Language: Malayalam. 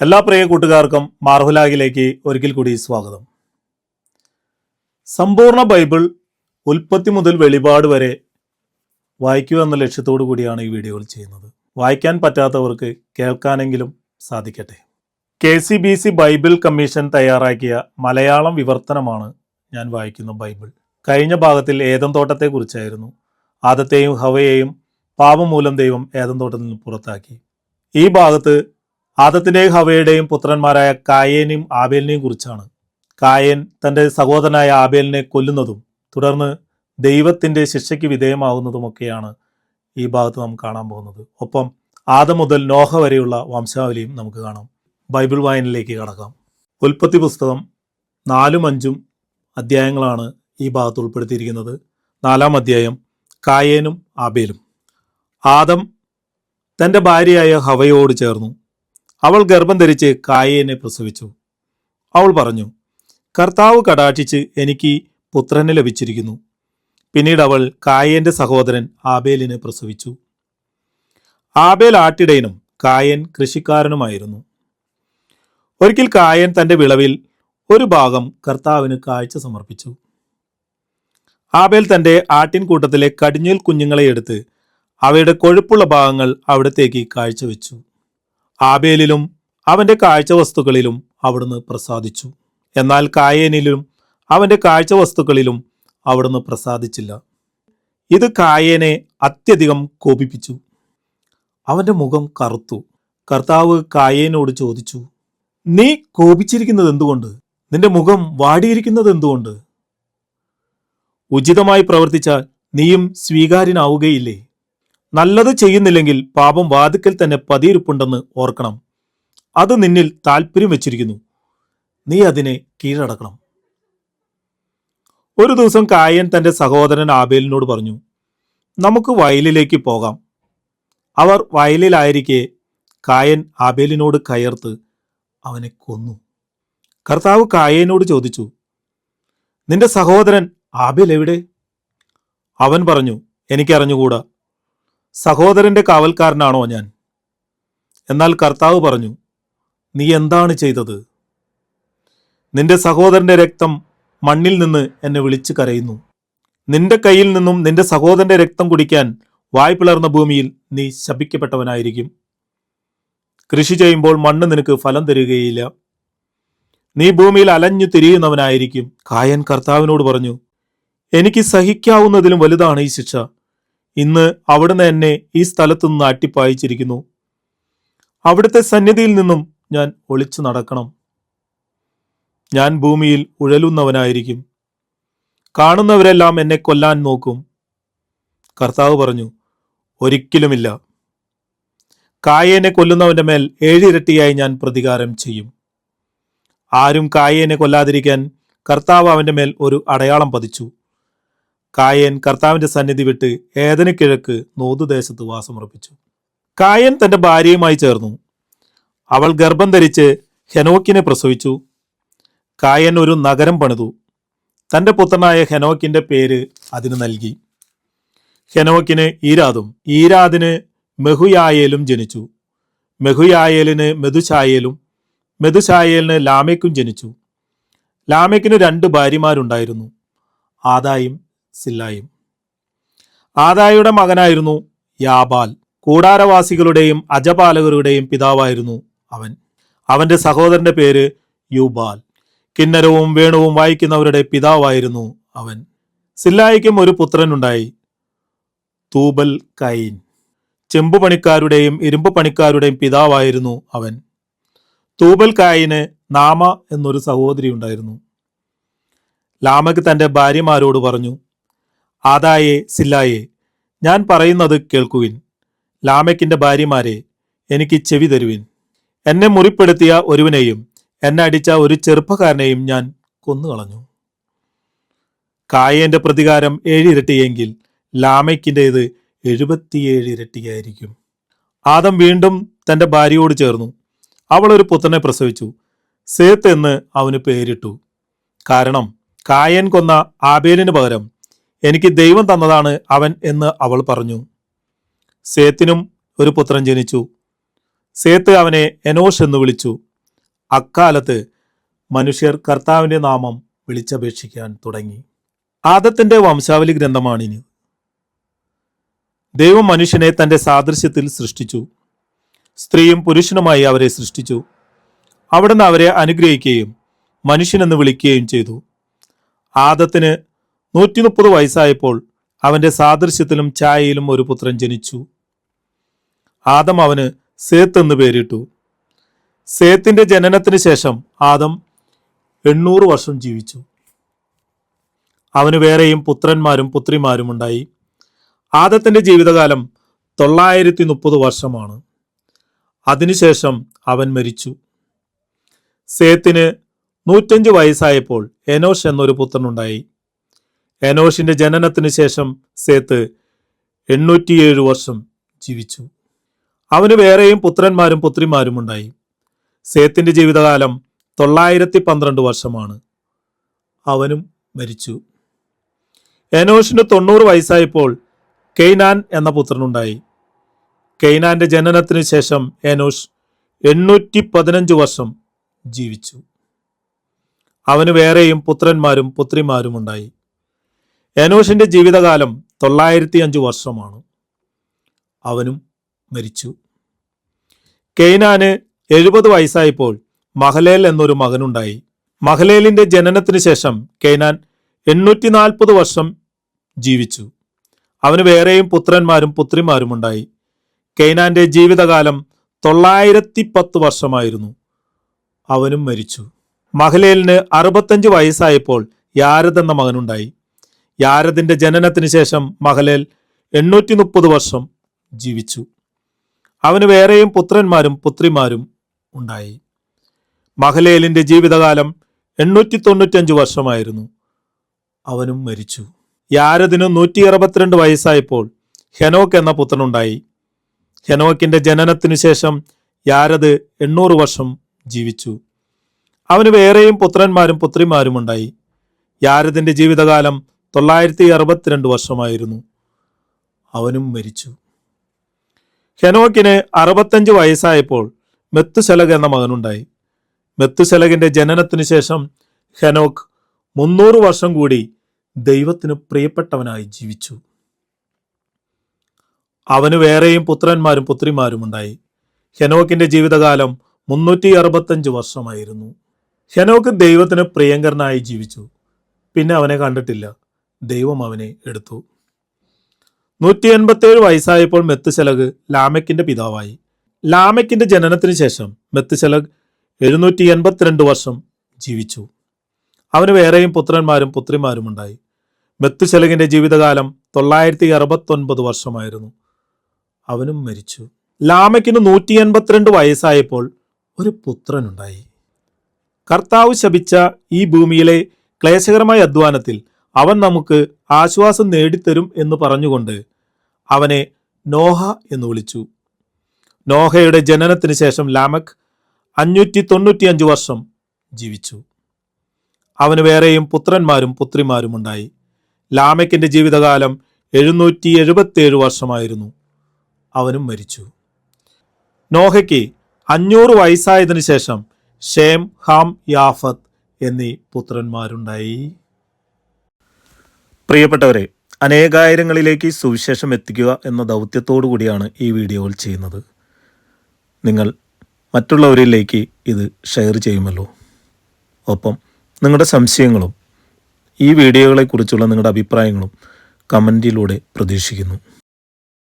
എല്ലാ പ്രിയ കൂട്ടുകാർക്കും മാർഹുലാഗിലേക്ക് ഒരിക്കൽ കൂടി സ്വാഗതം. സമ്പൂർണ ബൈബിൾ ഉൽപ്പത്തി മുതൽ വെളിപാട് വരെ വായിക്കുക എന്ന ലക്ഷ്യത്തോടു കൂടിയാണ് ഈ വീഡിയോകൾ ചെയ്യുന്നത്. വായിക്കാൻ പറ്റാത്തവർക്ക് കേൾക്കാനെങ്കിലും സാധിക്കട്ടെ. K C B C Bible commission തയ്യാറാക്കിയ മലയാളം വിവർത്തനമാണ് ഞാൻ വായിക്കുന്ന ബൈബിൾ. കഴിഞ്ഞ ഭാഗത്തിൽ ഏതം തോട്ടത്തെക്കുറിച്ചായിരുന്നു. ആദത്തെയും ഹവയെയും പാപം മൂലം ദൈവം ഏതം തോട്ടത്തിൽ നിന്ന് പുറത്താക്കി. ഈ ഭാഗത്ത് ആദത്തിന്റെയും ഹവയുടെയും പുത്രന്മാരായ കായേനെയും ആബേലിനെയും കുറിച്ചാണ്. കായൻ തന്റെ സഹോദരനായ ആബേലിനെ കൊല്ലുന്നതും തുടർന്ന് ദൈവത്തിന്റെ ശിക്ഷയ്ക്ക് വിധേയമാകുന്നതുമൊക്കെയാണ് ഈ ഭാഗത്ത് നാം കാണാൻ പോകുന്നത്. ഒപ്പം ആദം മുതൽ നോഹ വരെയുള്ള വംശാവലിയും നമുക്ക് കാണാം. ബൈബിൾ വായനയിലേക്ക് കടക്കാം. ഉൽപ്പത്തി പുസ്തകം നാലും അഞ്ചും അധ്യായങ്ങളാണ് ഈ ഭാഗത്ത് ഉൾപ്പെടുത്തിയിരിക്കുന്നത്. നാലാം അധ്യായം കായേനും ആബേലും. ആദം തന്റെ ഭാര്യയായ ഹവയോട് ചേർന്നു. അവൾ ഗർഭം ധരിച്ച് കായേനെ പ്രസവിച്ചു. അവൾ പറഞ്ഞു കർത്താവ് കടാക്ഷിച്ച് എനിക്ക് പുത്രനെ ലഭിച്ചിരിക്കുന്നു. പിന്നീട് അവൾ കായേന്റെ സഹോദരൻ ആബേലിനെ പ്രസവിച്ചു. ആബേൽ ആട്ടിടയനും കായൻ കൃഷിക്കാരനുമായിരുന്നു. ഒരിക്കൽ കായൻ തന്റെ വിളവിൽ ഒരു ഭാഗം കർത്താവിന് കാഴ്ച സമർപ്പിച്ചു. ആബേൽ തന്റെ ആട്ടിൻകൂട്ടത്തിലെ കടിഞ്ഞൂൽ കുഞ്ഞുങ്ങളെ എടുത്ത് അവയുടെ കൊഴുപ്പുള്ള ഭാഗങ്ങൾ അവിടത്തേക്ക് കാഴ്ചവെച്ചു. ആബേലിലും അവന്റെ കാഴ്ചവസ്തുക്കളിലും അവിടുന്ന് പ്രസാദിച്ചു. എന്നാൽ കായേനിലും അവന്റെ കാഴ്ചവസ്തുക്കളിലും അവിടുന്ന് പ്രസാദിച്ചില്ല. ഇത് കായേനെ അത്യധികം കോപിപ്പിച്ചു. അവന്റെ മുഖം കറുത്തു. കർത്താവ് കായേനോട് ചോദിച്ചു നീ കോപിച്ചിരിക്കുന്നത് എന്തുകൊണ്ട്? നിന്റെ മുഖം വാടിയിരിക്കുന്നത് എന്തുകൊണ്ട്? ഉചിതമായി പ്രവർത്തിച്ചാൽ നീയും സ്വീകാര്യനാവുകയില്ലേ? നല്ലത് ചെയ്യുന്നില്ലെങ്കിൽ പാപം വാതുക്കൽ തന്നെ പതിയിരിപ്പുണ്ടെന്ന് ഓർക്കണം. അത് നിന്നിൽ താല്പര്യം വെച്ചിരിക്കുന്നു. നീ അതിനെ കീഴടക്കണം. ഒരു ദിവസം കായൻ തന്റെ സഹോദരൻ ആബേലിനോട് പറഞ്ഞു നമുക്ക് വയലിലേക്ക് പോകാം. അവർ വയലിലായിരിക്കെ കായൻ ആബേലിനോട് കയർത്ത് അവനെ കൊന്നു. കർത്താവ് കായനോട് ചോദിച്ചു നിന്റെ സഹോദരൻ ആബേൽ എവിടെ? അവൻ പറഞ്ഞു എനിക്കറിഞ്ഞുകൂടാ. സഹോദരന്റെ കാവൽക്കാരനാണോ ഞാൻ? എന്നാൽ കർത്താവ് പറഞ്ഞു നീ എന്താണ് ചെയ്തത്? നിന്റെ സഹോദരന്റെ രക്തം മണ്ണിൽ നിന്ന് എന്നെ വിളിച്ചു കരയുന്നു. നിന്റെ കയ്യിൽ നിന്നും നിന്റെ സഹോദരന്റെ രക്തം കുടിക്കാൻ വായ് പിളർന്ന ഭൂമിയിൽ നീ ശപിക്കപ്പെട്ടവനായിരിക്കും. കൃഷി ചെയ്യുമ്പോൾ മണ്ണ് നിനക്ക് ഫലം തരികയില്ല. നീ ഭൂമിയിൽ അലഞ്ഞു തിരിയുന്നവനായിരിക്കും. കായൻ കർത്താവിനോട് പറഞ്ഞു എനിക്ക് സഹിക്കാവുന്നതിലും വലുതാണ് ഈ ശിക്ഷ. ഇന്ന് അവിടുന്ന് എന്നെ ഈ സ്ഥലത്തു നിന്ന് അട്ടിപ്പായിച്ചിരിക്കുന്നു. അവിടുത്തെ സന്നിധിയിൽ നിന്നും ഞാൻ ഒളിച്ചു നടക്കണം. ഞാൻ ഭൂമിയിൽ ഉഴലുന്നവനായിരിക്കും. കാണുന്നവരെല്ലാം എന്നെ കൊല്ലാൻ നോക്കും. കർത്താവ് പറഞ്ഞു ഒരിക്കലുമില്ല. കായേനെ കൊല്ലുന്നവന്റെ മേൽ ഏഴിരട്ടിയായി ഞാൻ പ്രതികാരം ചെയ്യും. ആരും കായേനെ കൊല്ലാതിരിക്കാൻ കർത്താവ് അവന്റെ മേൽ ഒരു അടയാളം പതിച്ചു. കായൻ കർത്താവിന്റെ സന്നിധി വിട്ട് ഏതന് കിഴക്ക് നോതുദേശത്ത് വാസമുറപ്പിച്ചു. കായൻ തന്റെ ഭാര്യയുമായി ചേർന്നു. അവൾ ഗർഭം ധരിച്ച് ഹെനോക്കിനെ പ്രസവിച്ചു. കായൻ ഒരു നഗരം പണിതു. തന്റെ പുത്രനായ ഹെനോക്കിന്റെ പേര് അതിന് നൽകി. ഹെനോക്കിന് ഈരാദും ഈരാദിന് മെഹുയായേലും ജനിച്ചു. മെഹുയായേലിന് മെതുശായേലും മെതുശായേലിന് ലാമേക്കും ജനിച്ചു. ലാമേക്കിന് രണ്ട് ഭാര്യമാരുണ്ടായിരുന്നു. ആദായും സില്ലായും. ആദായുടെ മകനായിരുന്നു യാബാൽ. കൂടാരവാസികളുടെയും അജപാലകരുടെയും പിതാവായിരുന്നു അവൻ. അവന്റെ സഹോദരന്റെ പേര് യുബാൽ. കിന്നരവും വേണുവും വായിക്കുന്നവരുടെ പിതാവായിരുന്നു അവൻ. സില്ലായിക്കും ഒരു പുത്രനുണ്ടായി തൂബൽ കൈൻ ചെമ്പു പണിക്കാരുടെയും ഇരുമ്പ് പണിക്കാരുടെയും പിതാവായിരുന്നു അവൻ. തൂബൽ കായിന് നാമ എന്നൊരു സഹോദരി ഉണ്ടായിരുന്നു ലാമക്ക് തന്റെ ഭാര്യമാരോട് പറഞ്ഞു ആദായെ സില്ലായെ ഞാൻ പറയുന്നത് കേൾക്കുവിൻ. ലാമയ്ക്കിന്റെ ഭാര്യമാരെ എനിക്ക് ചെവി തരുവിൻ. എന്നെ മുറിപ്പെടുത്തിയ ഒരുവനെയും എന്നെ അടിച്ച ഒരു ചെറുപ്പക്കാരനെയും ഞാൻ കൊന്നുകളഞ്ഞു. കായേന്റെ പ്രതികാരം ഏഴിരട്ടിയെങ്കിൽ ലാമയ്ക്കിന്റേത് എഴുപത്തിയേഴ് ഇരട്ടിയായിരിക്കും. ആദം വീണ്ടും തന്റെ ഭാര്യയോട് ചേർന്നു. അവൾ ഒരു പുത്രനെ പ്രസവിച്ചു. സേത്ത് എന്ന് അവന് പേരിട്ടു. കാരണം കായൻ കൊന്ന ആബേലിന് പകരം എനിക്ക് ദൈവം തന്നതാണ് അവൻ എന്ന് അവൾ പറഞ്ഞു. സേത്തിനും ഒരു പുത്രൻ ജനിച്ചു. സേത്ത് അവനെ എനോഷ് എന്ന് വിളിച്ചു. അക്കാലത്ത് മനുഷ്യർ കർത്താവിന്റെ നാമം വിളിച്ചപേക്ഷിക്കാൻ തുടങ്ങി. ആദത്തിന്റെ വംശാവലി ഗ്രന്ഥമാണിന്. ദൈവം മനുഷ്യനെ തന്റെ സാദൃശ്യത്തിൽ സൃഷ്ടിച്ചു. സ്ത്രീയും പുരുഷനുമായി അവരെ സൃഷ്ടിച്ചു. അവിടുന്ന് അവരെ അനുഗ്രഹിക്കുകയും മനുഷ്യനെന്ന് വിളിക്കുകയും ചെയ്തു. ആദത്തിന് നൂറ്റി മുപ്പത് വയസ്സായപ്പോൾ അവന്റെ സാദൃശ്യത്തിലും ഛായയിലും ഒരു പുത്രൻ ജനിച്ചു. ആദം അവന് സേത്ത് എന്ന് പേരിട്ടു. സേത്തിന്റെ ജനനത്തിന് ശേഷം ആദം എണ്ണൂറ് വർഷം ജീവിച്ചു. അവന് വേറെയും പുത്രന്മാരും പുത്രിമാരും ഉണ്ടായി. ആദത്തിന്റെ ജീവിതകാലം തൊള്ളായിരത്തി മുപ്പത് വർഷമാണ്. അതിനുശേഷം അവൻ മരിച്ചു. സേത്തിന് നൂറ്റഞ്ച് വയസ്സായപ്പോൾ എനോഷ് എന്നൊരു പുത്രനുണ്ടായി എനോഷിന്റെ ജനനത്തിന് ശേഷം സേത്ത് എണ്ണൂറ്റിയേഴ് വർഷം ജീവിച്ചു. അവന് വേറെയും പുത്രന്മാരും പുത്രിമാരും ഉണ്ടായി. സേത്തിന്റെ ജീവിതകാലം തൊള്ളായിരത്തി പന്ത്രണ്ട് വർഷമാണ്. അവനും മരിച്ചു. എനോഷിന് തൊണ്ണൂറ് വയസ്സായപ്പോൾ കെയ്നാൻ എന്ന പുത്രനുണ്ടായി. കെയ്നാന്റെ ജനനത്തിന് ശേഷം എനോഷ് എണ്ണൂറ്റി പതിനഞ്ച് വർഷം ജീവിച്ചു. അവന് വേറെയും പുത്രന്മാരും പുത്രിമാരും ഉണ്ടായി. എനോഷിന്റെ ജീവിതകാലം തൊള്ളായിരത്തി അഞ്ച് വർഷമാണ്. അവനും മരിച്ചു. കെയ്നാന് എഴുപത് വയസ്സായപ്പോൾ മഹലേൽ എന്നൊരു മകനുണ്ടായി. മഹലേലിന്റെ ജനനത്തിന് ശേഷം കെയ്നാൻ എണ്ണൂറ്റി നാൽപ്പത് വർഷം ജീവിച്ചു. അവന് വേറെയും പുത്രന്മാരും പുത്രിമാരും ഉണ്ടായി കെയ്നാന്റെ ജീവിതകാലം തൊള്ളായിരത്തി പത്ത് വർഷമായിരുന്നു. അവനും മരിച്ചു. മഹലേലിന് അറുപത്തഞ്ച് വയസ്സായപ്പോൾ യാരദ് എന്ന മകനുണ്ടായി. യാരദിന്റെ ജനനത്തിന് ശേഷം മഹലേൽ എണ്ണൂറ്റി മുപ്പത് വർഷം ജീവിച്ചു. അവന് വേറെയും പുത്രന്മാരും പുത്രിമാരും ഉണ്ടായി. മഹലേലിന്റെ ജീവിതകാലം എണ്ണൂറ്റി തൊണ്ണൂറ്റഞ്ച് വർഷമായിരുന്നു. അവനും മരിച്ചു. യാരദിന് നൂറ്റി അറുപത്തിരണ്ട് വയസ്സായപ്പോൾ ഹെനോക്ക് എന്ന പുത്രനുണ്ടായി. ഹെനോക്കിന്റെ ജനനത്തിനു ശേഷം യാരദ് എണ്ണൂറ് വർഷം ജീവിച്ചു. അവന് വേറെയും പുത്രന്മാരും പുത്രിമാരും ഉണ്ടായി. യാരദിന്റെ ജീവിതകാലം തൊള്ളായിരത്തി അറുപത്തിരണ്ട് വർഷമായിരുന്നു അവനും മരിച്ചു. ഹെനോക്കിന് അറുപത്തഞ്ച് വയസ്സായപ്പോൾ മെത്തുശലക് എന്ന മകനുണ്ടായി. മെത്തുശലകിന്റെ ജനനത്തിനു ശേഷം ഹെനോക്ക് മുന്നൂറ് വർഷം കൂടി ദൈവത്തിന് പ്രിയപ്പെട്ടവനായി ജീവിച്ചു. അവന് വേറെയും പുത്രന്മാരും പുത്രിമാരും ഉണ്ടായി. ഹെനോക്കിന്റെ ജീവിതകാലം മുന്നൂറ്റി അറുപത്തഞ്ച് വർഷമായിരുന്നു. ഹെനോക്ക് ദൈവത്തിന് പ്രിയങ്കരനായി ജീവിച്ചു. പിന്നെ അവനെ കണ്ടിട്ടില്ല. ദൈവം അവനെ എടുത്തു. നൂറ്റി എൺപത്തേഴ് വയസ്സായപ്പോൾ മെത്തുശലക് ലാമക്കിന്റെ പിതാവായി. ലാമക്കിന്റെ ജനനത്തിന് ശേഷം മെത്തുശലക് എഴുന്നൂറ്റി എൺപത്തിരണ്ട് വർഷം ജീവിച്ചു. അവന് വേറെയും പുത്രന്മാരും പുത്രിമാരും ഉണ്ടായി. മെത്തുശലകിന്റെ ജീവിതകാലം തൊള്ളായിരത്തി അറുപത്തൊൻപത് വർഷമായിരുന്നു. അവനും മരിച്ചു. ലാമക്കിന് നൂറ്റി എൺപത്തിരണ്ട് വയസ്സായപ്പോൾ ഒരു പുത്രനുണ്ടായി. കർത്താവ് ശപിച്ച ഈ ഭൂമിയിലെ ക്ലേശകരമായ അധ്വാനത്തിൽ അവൻ നമുക്ക് ആശ്വാസം നേടിത്തരും എന്ന് പറഞ്ഞുകൊണ്ട് അവനെ നോഹ എന്ന് വിളിച്ചു. നോഹയുടെ ജനനത്തിന് ശേഷം ലാമക് അഞ്ഞൂറ്റി തൊണ്ണൂറ്റിയഞ്ച് വർഷം ജീവിച്ചു. അവന് വേറെയും പുത്രന്മാരും പുത്രിമാരും ഉണ്ടായി. ലാമക്കിന്റെ ജീവിതകാലം എഴുന്നൂറ്റി എഴുപത്തിയേഴ് വർഷമായിരുന്നു. അവനും മരിച്ചു. നോഹയ്ക്ക് അഞ്ഞൂറ് വയസ്സായതിനു ശേഷം ഷേം ഹാം യാഫത്ത് എന്നീ പുത്രന്മാരുണ്ടായി. പ്രിയപ്പെട്ടവരെ അനേകായിരങ്ങളിലേക്ക് സുവിശേഷം എത്തിക്കുക എന്ന ദൗത്യത്തോടു കൂടിയാണ് ഈ വീഡിയോകൾ ചെയ്യുന്നത്. നിങ്ങൾ മറ്റുള്ളവരിലേക്ക് ഇത് ഷെയർ ചെയ്യുമല്ലോ. ഒപ്പം നിങ്ങളുടെ സംശയങ്ങളും ഈ വീഡിയോകളെക്കുറിച്ചുള്ള നിങ്ങളുടെ അഭിപ്രായങ്ങളും കമന്റിലൂടെ പ്രതീക്ഷിക്കുന്നു.